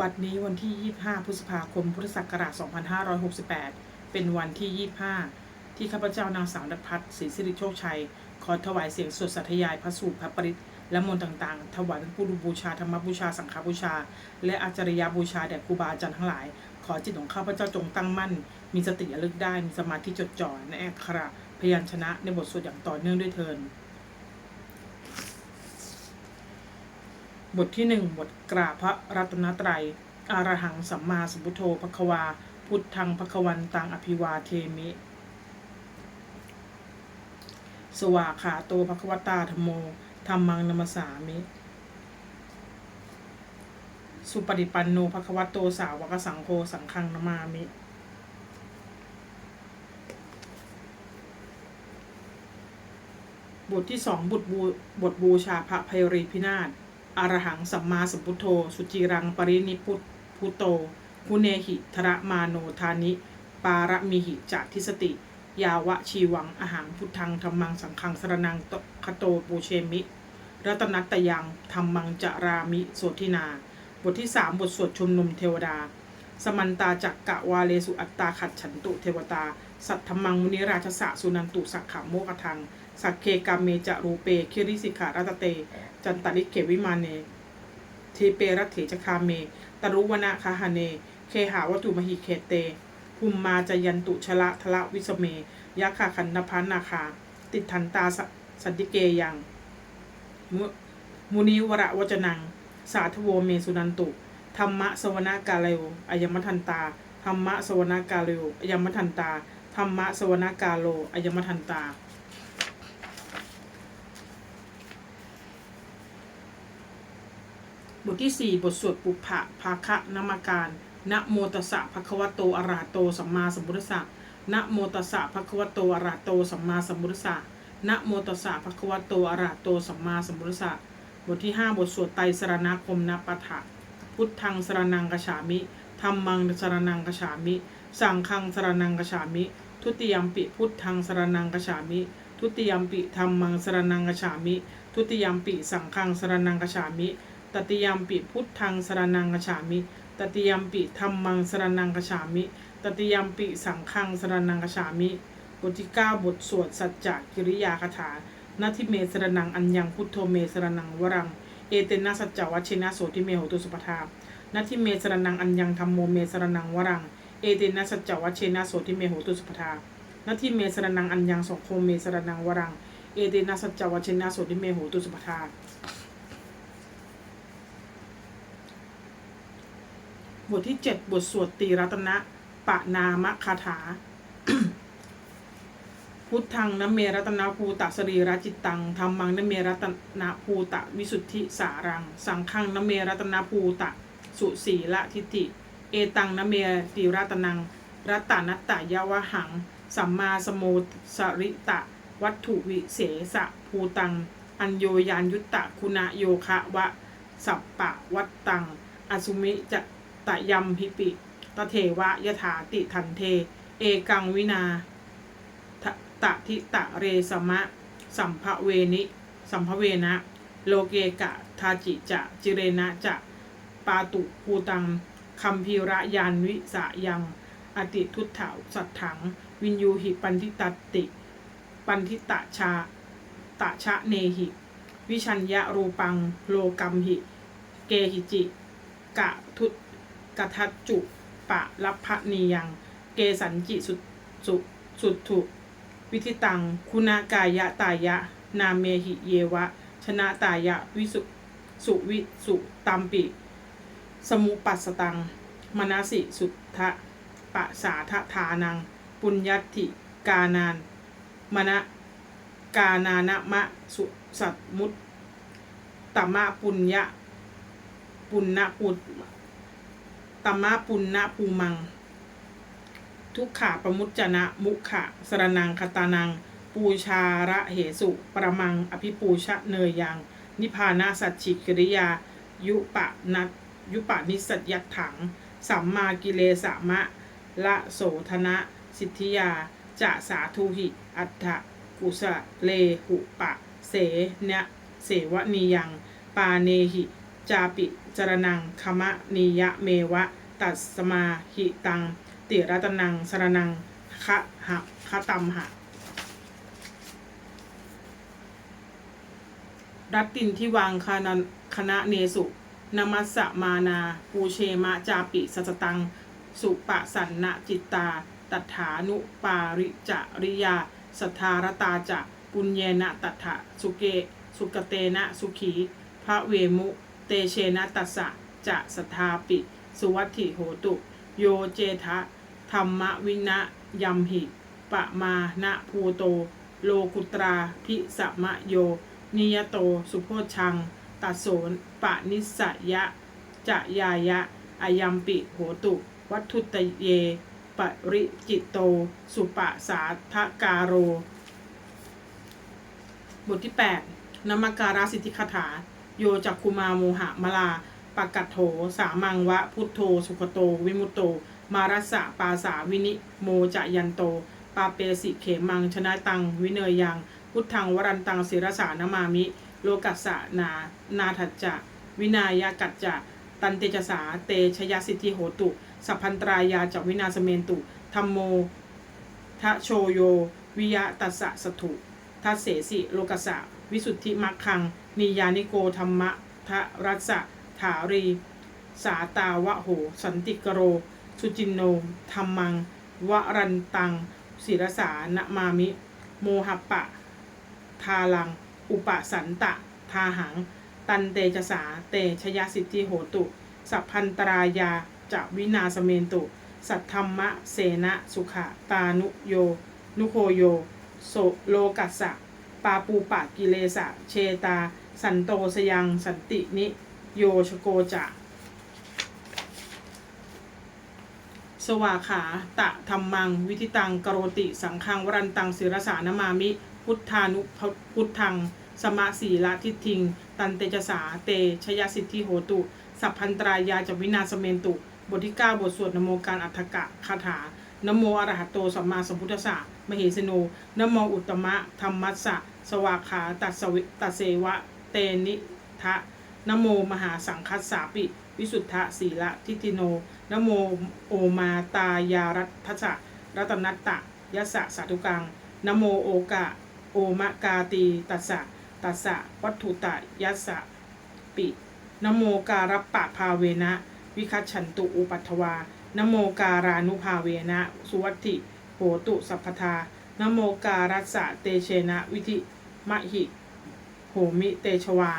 บัดนี้วันที่ 25 พฤษภาคม พุทธศักราช 2568 เป็นวันที่ 25 ที่ข้าพเจ้านางสาวนัพัฒน์ศรีสิริโชคชัย ขอถวายเสียงสวดสัทยายพระสูตรพระปริตและมนต์ต่างๆ ถวายเป็นพุทธบูชาธรรมบูชาสังฆบูชา และอาจารยบูชาแด่ครูบาอาจารย์ทั้งหลาย ขอจิตของข้าพเจ้าจงตั้งมั่น มีสติระลึกได้ มีสมาธิจดจ่อในอักขระพยัญชนะในบทสวดอย่างต่อเนื่องด้วยเทิน บทที่หนึ่งบทกราบพระรัตนตรัย อารหังสัมมาสัมพุทโธภควา พุทธังภควันตังอภิวาเทมิ สวาขาโตภควตาธโมธรรมังนมสสามิ สุปฏิปันโนภควโตสาวกสังโฆสังฆังนามามิ บทที่สองบทบูบทบูชาพระภัยรีพินาศ อรหังสัมมาสัมพุทโธ สุจิรังปรินิพุตพุโตคุเนหิทระมาโนทานิ ปารมิหิจัทิสติ ยาวะชีวังอาหังพุทธังธรรมังสังฆังสรนังตคโตปูเชมิ รัตนัตตยังธรรมังจารามิโสทินา บทที่สามบทสวดชุมนุมเทวดา สมันตาจักกะวาเลสุอัตตาขัดฉันตุเทวตา สัทธมังมุนิราชสะสุนันตุสักขะโมกทัง สักเคกามเมจะรูเปคิริสิขารัตเต จันตลิเขวิมาเนทีเปรัตเถจคาเม ตรุวนาคาหเน เคหาวัตุมหิเคเต ภูมมาจยันตุชละทละวิสเมยะคาคันนพันนาคา ติดทันตาสสันติเกยังมุนิวระวจนัง สาธโวเมสุนันตุ ธรรมะสวนากาเลวอายมทันตา ธรรมะสวนากาเลวอายมทันตา ธรรมะสวนากาโลอายมทันตา บทที่ 4 บทสวดปุพะภาคะนามการนะโมตัสสะภะคะวะโตอะระหะโตสัมมาสัมพุทธัสสะนะโมตัสสะภะคะวะโตอะระหะโตสัมมาสัมพุทธัสสะนะโมตัสสะภะคะวะโตอะระหะโตสัมมาสัมพุทธัสสะบทที่ 5 บทสวดไตรสรณคมนปะทะพุทธังสรนังกฉามิธรรมังสรนังกฉามิ สังฆังสรนังกฉามิ ทุติยมปิพุทธังสรนังกฉามิ ทุติยมปิธรรมังสรนังกฉามิ ทุติยมปิสังฆังสรนังกฉามิ ตติยมปิพุทธังสรนังกฉามิ ตติยมปิธรรมังสรนังกฉามิ ตติยมปิสังฆังสรนังกฉามิ บทที่ 9 บทสวดสัจจกิริยาคาถานาทิเมสรนังอัญญังพุทโธเมสรนังวรัง เอเตนะสัจจวัชชินะโสทิเมโหตุสุปทานาทิเมสรนังอัญญังธรรมโมเมสรนังวรัง เอเตนะสัจจวัชชินะโสทิเมโหตุสุปทานาทิเมสรนังอัญญังสงโฆเมสรนังวรัง เอเตนะสัจจวัชชินะโสทิเมโหตุสุปทา บทที่ 7 บทสวดตีรัตนะปะนามคาถา พุทธังนเมรัตนาภูตะสรีระจิตตังธรรมังนเมรัตนาภูตะวิสุทธิสารัง สังฆังนเมรัตนาภูตะสุสีละทิฏฐิเอตังนเมติรัตนัง รัตตานัตตายาวหัง สัมมาสโมสริตะ วัตถุวิเศษะภูตัง อัญโยยานยุตตะคุณโยคะวะ สัปปะวัตตังอสุมิจะ ตะยัมพิปิตเทวะยถาติทันเท เอกังวินาทะตะทิตะเรสมะ สัมภเวนิ สัมภเวนะ โลเกกะทาจิจะ จิเรนะจะปาตุภูตังคัมพีระยานวิสะยัง อติทุตถาสัตถัง วินยูหิปันทิตติ ปันทิตะชา ตะชะเนหิ วิชัญญะรูปัง โลกัมหิ เกหิจิ กะทุต กทัจจุปะรัพพะนียัง เกสันจิสุสุสุถุวิธิตัง คุณากายะตายะ นาเมหิเยวะ ชนะตายะวิสุสุวิสุตัมปิ สมุปัสตัง มนาสิสุทธะปะสาทธานัง ปุญญัติกานานมณะกานานะมะสุสัตมุตตมะปุญญะปุณณปุต ตมะปุณณภูมัง ทุกขาประมุจจนะ มุขะสรนังคตานัง ปูชาระเหสุประมัง อภิปูชะเนยยัง นิพานาสัจฉิกริยา ยุปะนัตยุปะนิสัยัตถัง สัมมากิเลสามะ ละโสธนะ สิทธิยา จะสาธุหิ อัฏฐกุสะเลหุปะ เสเนะเสวนียัง ปาเนหิ จาปิจรนังคมะนียะเมวะ ตัสสมาหิตัง ติรัตนังสรนังคะหะคะตัมหะ รัตตินที่วางคณะคณะเนสุนมัสสะมานาปูเชมะจาปิสัสตัง สุปะสันนจิตตา ตัฏฐานุปาริจาริยาสัทธารตาจะปุญเยนะตัฏฐะสุเก สุกเตนะสุขี พระเวมุ เตเชนะตัสสะจะสทาปิ สุวัตถิโหตุ โยเจทะธรรมวินะยัมหิปะมานะภูโต โลกุตราพิสมะโย นิยโตสุโพชัง ตัสโสนปะนิสยะ จะยายะอายัมปิโหตุ วัตถุตเย ปริจิตโต สุปะสาทกาโร บทที่ 8นมการาสิทธิคาถา โยจักคุมาโมหะมลาปกัตโถ สามังวะ พุทโธ สุขโต วิมุตโต มารัสสะปาสาวินิโมจะยันโต ปาเปสิเขมังชนะตัง วิเนยยัง พุทธังวรันตังศิรสานามามิ โลกัสสะนา นาทัจจะ วินายกัจจะ ตันเตจสา เตชยสิทธิโหตุ สัพพันตรายาจวินาสเมนตุธรรมโมทะโชโย วิยะตัสสะสถุทัสเสสิ โลกัสสะ วิสุทธิมักคัง นิยานิโกธรรมะทะรัสะถารี สาตาวะโห สันติกโร สุจินโนธรรมัง วรันตังศิรสานะมามิ โมหปะ ทาลัง อุปสันตะ ทาหัง ตันเตจสา เตชยสิทธิโหตุ สัพพันตรายาจะวินาสเมนตุ สัทธรรมะ เสนะสุขะ ตานุโย นุโคโย โสโลกัสสะ ปาปูปะกิเลสะ เชตา สันโตสยังสันตินิโยชโกจะสวาขาตะธรรมัง วิธิตังกโรติสังฆังวรันตังศิรสานามามิ พุทธานุพุทธัง สมะสีละทิทิง ตันเตจสาเตชยสิทธิโหตุ สัพพันตรายาจวินาสเมนตุ บทที่9บทสวดนโมการอัฏฐกะคาถานโมอรหัตโตสัมมาสัมพุทธสะมเหสโนนโมอุตตมะธรรมัสสะ สวากขาตัสสวิตัสเสวะ เตนิทะนโมมหาสังคัสสาปิ วิสุทธะศีละทิติโนนโมโอมาตายารัตทัสสะรัตนัตตะยสสะสาธุกังนโมโอกะ โอมะกาตีตัสสะตัสสะวัตถุตะยัสสะปินโมการัปปะภาเวนะ วิคัจฉันตุอุปัฏฐวานโมการานุภาเวนะสุวัตถิโหตุสัพพทานโมการัสสะเตเชนะวิธิมหิ โหมิเตชวา